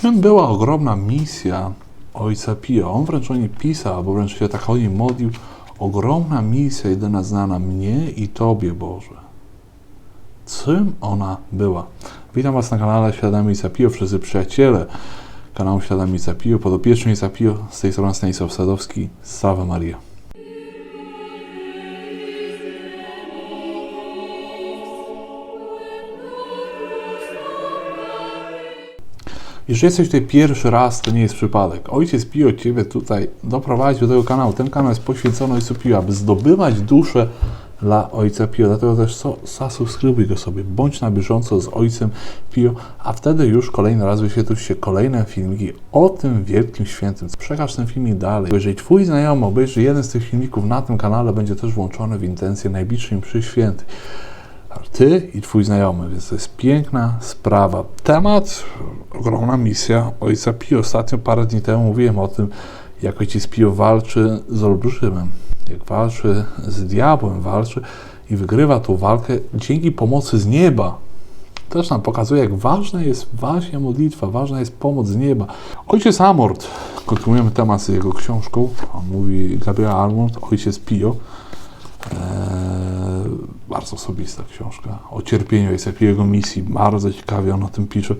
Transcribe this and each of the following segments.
Czym była ogromna misja ojca Pio? On wręcz o niej pisał, albo wręcz się tak o niej modlił. Ogromna misja jedyna znana mnie i Tobie, Boże. Czym ona była? Witam Was na kanale Świadomi Ojca Pio, wszyscy przyjaciele kanału Świadomi Ojca Pio, podopieczny Ojca Pio, z tej strony Stanisław Sadowski, Salve Maria. Jeżeli jesteś tutaj pierwszy raz, to nie jest przypadek. Ojciec Pio Ciebie tutaj doprowadził do tego kanału. Ten kanał jest poświęcony Ojcu Pio, aby zdobywać duszę dla Ojca Pio. Dlatego też zasubskrybuj go sobie. Bądź na bieżąco z Ojcem Pio, a wtedy już kolejny raz wyświetlą się kolejne filmiki o tym wielkim świętym. Przekaż ten filmik dalej. Jeżeli Twój znajomy obejrzy jeden z tych filmików na tym kanale, będzie też włączony w intencję najbliższej mszy świętej. Ty i Twój znajomy, więc to jest piękna sprawa. Temat, ogromna misja Ojca Pio. Ostatnio parę dni temu mówiłem o tym, jak Ojciec Pio walczy z olbrzymem, jak walczy z diabłem, walczy i wygrywa tą walkę dzięki pomocy z nieba. Też nam pokazuje, jak ważna jest właśnie modlitwa, ważna jest pomoc z nieba. Ojciec Amort, kontynuujemy temat z jego książką, on mówi Gabriel Amort, Ojciec Pio. Eee, bardzo osobista książka o cierpieniu Pio, jego misji. Bardzo ciekawie on o tym pisze.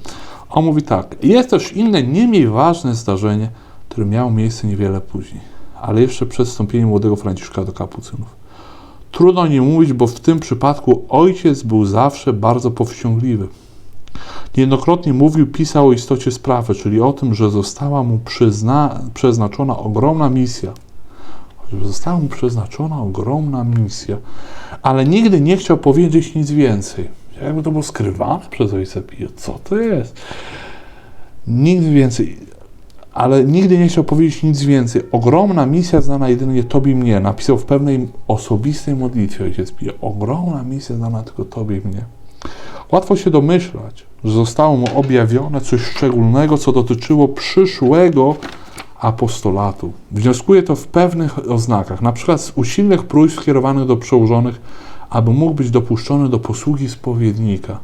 On mówi tak. Jest też inne, nie mniej ważne zdarzenie, które miało miejsce niewiele później, ale jeszcze przed wstąpieniem młodego Franciszka do kapucynów. Trudno nie mówić, bo w tym przypadku ojciec był zawsze bardzo powściągliwy. Niejednokrotnie mówił, pisał o istocie sprawy, czyli o tym, że została mu przyzna, przeznaczona ogromna misja. Że została mu przeznaczona ogromna misja, ale nigdy nie chciał powiedzieć nic więcej. Jakby to było skrywane przez ojca Pio. Co to jest? Nigdy więcej. Ale nigdy nie chciał powiedzieć nic więcej. Ogromna misja znana jedynie Tobie i mnie. Napisał w pewnej osobistej modlitwie ojciec Pio. Ogromna misja znana tylko Tobie i mnie. Łatwo się domyślać, że zostało mu objawione coś szczególnego, co dotyczyło przyszłego apostolatu. Wnioskuje to w pewnych oznakach, na przykład z usilnych próśb skierowanych do przełożonych, aby mógł być dopuszczony do posługi spowiednika.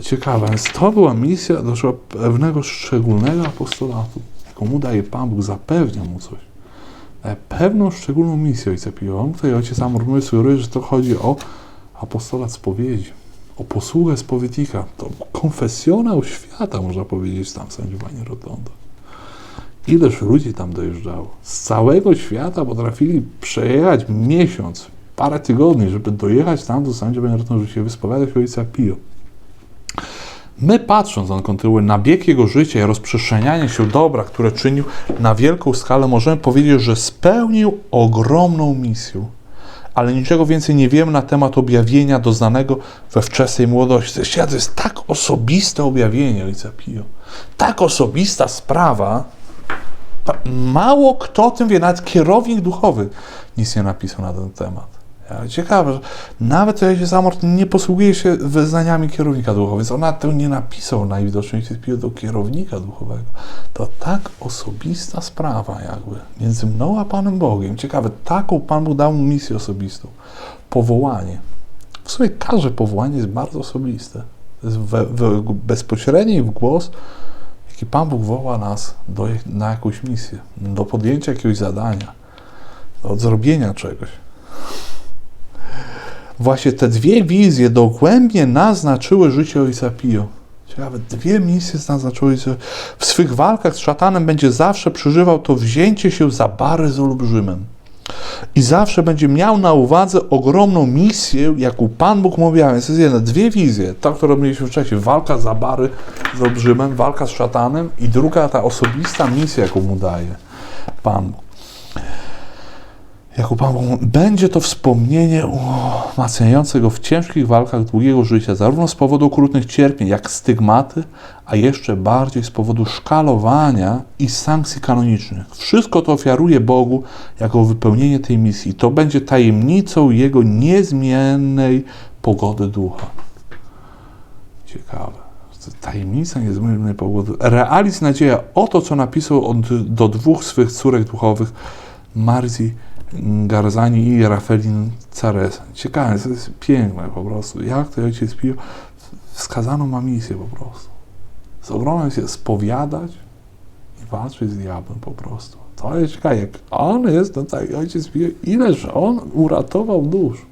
Ciekawe, więc to była misja doszła pewnego szczególnego apostolatu, jaką mu daje Pan Bóg, zapewnia mu coś. Daje pewną szczególną misję Ojca. On tutaj Ojciec Amor mówi, sugeruje, że to chodzi o apostolat spowiedzi, o posługę spowiednika. To konfesjonał świata, można powiedzieć, tam sędziowanie Rotondo. Ileż ludzi tam dojeżdżało. Z całego świata potrafili przejechać miesiąc, parę tygodni, żeby dojechać tam do sędziowania Rotondo, żeby się wyspowiadać Ojca Pio. My patrząc, on kontynuuje, na bieg jego życia i rozprzestrzenianie się dobra, które czynił na wielką skalę, możemy powiedzieć, że spełnił ogromną misję. Ale niczego więcej nie wiemy na temat objawienia doznanego we wczesnej młodości. To jest tak osobiste objawienie Ojca Pio. Tak osobista sprawa. Mało kto o tym wie, nawet kierownik duchowy nic nie napisał na ten temat. Ciekawe, że nawet Ojciec Amort nie posługuje się wyznaniami kierownika duchowego, więc on nawet tego nie napisał najwidoczniej się do kierownika duchowego. To tak osobista sprawa jakby między mną a Panem Bogiem. Ciekawe, taką Pan Bóg dał mu misję osobistą. Powołanie. W sumie każde powołanie jest bardzo osobiste. To jest we, we, bezpośredni w głos, jaki Pan Bóg woła nas do, na jakąś misję, do podjęcia jakiegoś zadania, do zrobienia czegoś. Właśnie te dwie wizje dogłębnie naznaczyły życie Ojca Pio. Ciekawe, dwie misje naznaczyły W swych walkach z szatanem będzie zawsze przeżywał to wzięcie się za bary z olbrzymem. I zawsze będzie miał na uwadze ogromną misję, jaką Pan Bóg mu objawiał. Więc jest jedna, dwie wizje. Ta, którą mieliśmy wcześniej. Walka za bary z olbrzymem, walka z szatanem i druga, ta osobista misja, jaką mu daje Pan Bóg. Bóg, będzie to wspomnienie umacniające go w ciężkich walkach długiego życia, zarówno z powodu okrutnych cierpień, jak stygmaty, a jeszcze bardziej z powodu szkalowania i sankcji kanonicznych. Wszystko to ofiaruje Bogu jako wypełnienie tej misji. To będzie tajemnicą Jego niezmiennej pogody ducha. Ciekawe. Tajemnica niezmiennej pogody. Realizm nadzieja o to, co napisał od, do dwóch swych córek duchowych, Marzji Garzani i Rafelin Cares. Ciekawe, to jest piękne po prostu. Jak to ojciec Pio wskazano ma misję po prostu. z ogromem się spowiadać i walczyć z diabłem po prostu. To jest ciekawe, jak on jest, no tak, ojciec Pio, ileż on uratował dusz.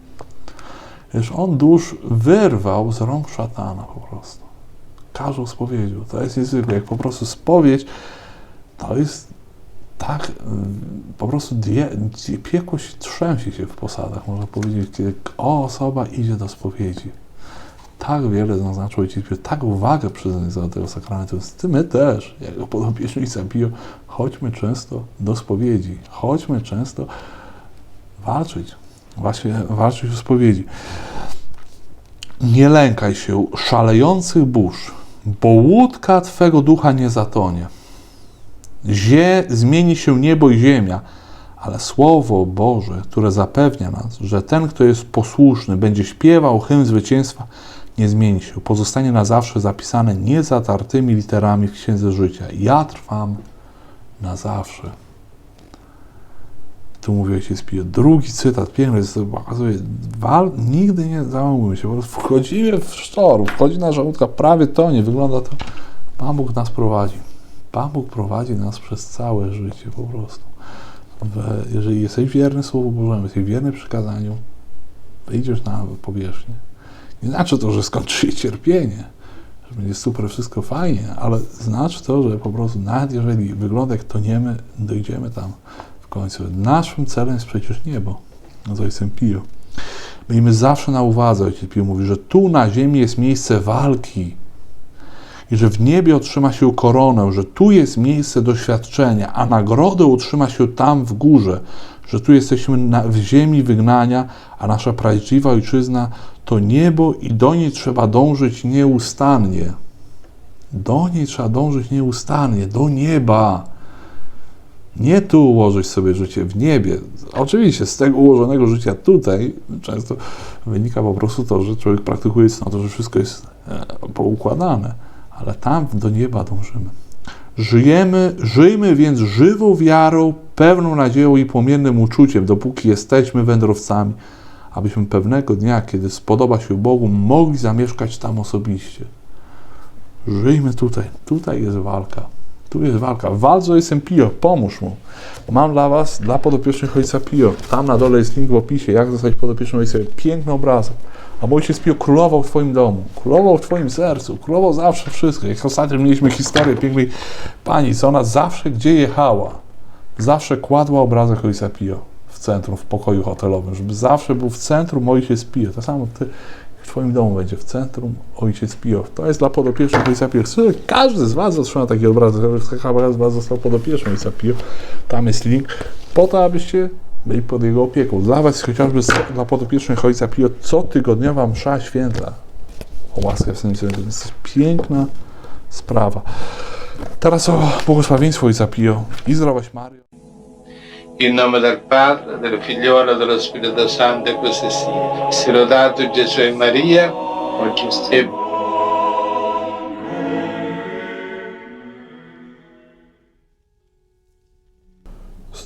Ileż on dusz wyrwał z rąk szatana po prostu. Każdą spowiedzią. To jest niezwykłe. Jak po prostu spowiedź, to jest tak, y, po prostu die, die, piekło się trzęsie się w posadach, można powiedzieć, kiedy osoba idzie do spowiedzi. Tak wiele zaznaczył Ojciec Pio, tak uwagę przywiązał do tego sakramentu. Ty my też, jako podopieczni Pio, chodźmy często do spowiedzi, chodźmy często walczyć, właśnie walczyć o spowiedzi. Nie lękaj się szalejących burz, bo łódka Twego ducha nie zatonie. Zie, zmieni się niebo i ziemia, ale Słowo Boże, które zapewnia nas, że ten, kto jest posłuszny, będzie śpiewał hymn zwycięstwa, nie zmieni się. Pozostanie na zawsze zapisane niezatartymi literami w Księdze Życia. Ja trwam na zawsze. Tu mówi ojciec Pio. Drugi cytat, piękny, to pokazuje, wal, nigdy nie załamujmy się, po prostu wchodzimy w sztorm, wchodzi nasza łódka, prawie tonie, wygląda to, Pan Bóg nas prowadzi. Pan Bóg prowadzi nas przez całe życie po prostu. Jeżeli jesteś wierny Słowu Bożemu, jesteś wierny przykazaniu, wyjdziesz na powierzchnię. Nie znaczy to, że skończy się cierpienie, że będzie super, wszystko fajnie, ale znaczy to, że po prostu nawet jeżeli wygląda toniemy, dojdziemy tam w końcu. Naszym celem jest przecież niebo. No z Ojcem Pio. Miejmy zawsze na uwadze, Ojciec Pio mówi, że tu na ziemi jest miejsce walki, i że w niebie otrzyma się koronę, że tu jest miejsce doświadczenia, a nagrodę utrzyma się tam w górze, że tu jesteśmy na, w ziemi wygnania, a nasza prawdziwa ojczyzna to niebo i do niej trzeba dążyć nieustannie. Do niej trzeba dążyć nieustannie, do nieba. Nie tu ułożyć sobie życie w niebie. Oczywiście z tego ułożonego życia tutaj często wynika po prostu to, że człowiek praktykuje to, że wszystko jest e, poukładane ale tam do nieba dążymy. Żyjemy, żyjmy więc żywą wiarą, pewną nadzieją i płomiennym uczuciem, dopóki jesteśmy wędrowcami, abyśmy pewnego dnia, kiedy spodoba się Bogu, mogli zamieszkać tam osobiście. Żyjmy tutaj. Tutaj jest walka. Tu jest walka. Walcz Ojcem Pio, pomóż mu. Mam dla Was, dla podopiecznych Ojca Pio, tam na dole jest link w opisie, jak zostać podopiecznym Ojca Piękny obrazek. A mój ojciec Pio królował w Twoim domu, królował w Twoim sercu, królował zawsze wszystko. Jak ostatnio mieliśmy historię pięknej pani, co ona zawsze gdzie jechała, zawsze kładła obrazek Ojca Pio w centrum, w pokoju hotelowym, żeby zawsze był w centrum Ojciec Pio. To samo Ty w Twoim domu będzie w centrum Ojciec Pio. To jest dla podopiecznych Ojca Pio. Każdy z Was otrzyma taki obrazek, każdy z Was został podopiecznym Ojca Pio. Tam jest link, po to, abyście byli pod jego opieką. Dla Was chociażby dla podopiecznych Ojca Pio cotygodniowa msza święta o łaskę w sensie, to jest piękna sprawa. Teraz o błogosławieństwo Ojca Pio i zdrowaś Mario. In nome del Padre, del Figliolo dello Spirito Santo, e così sia. Si lodato Gesù e Maria, oggi sempre.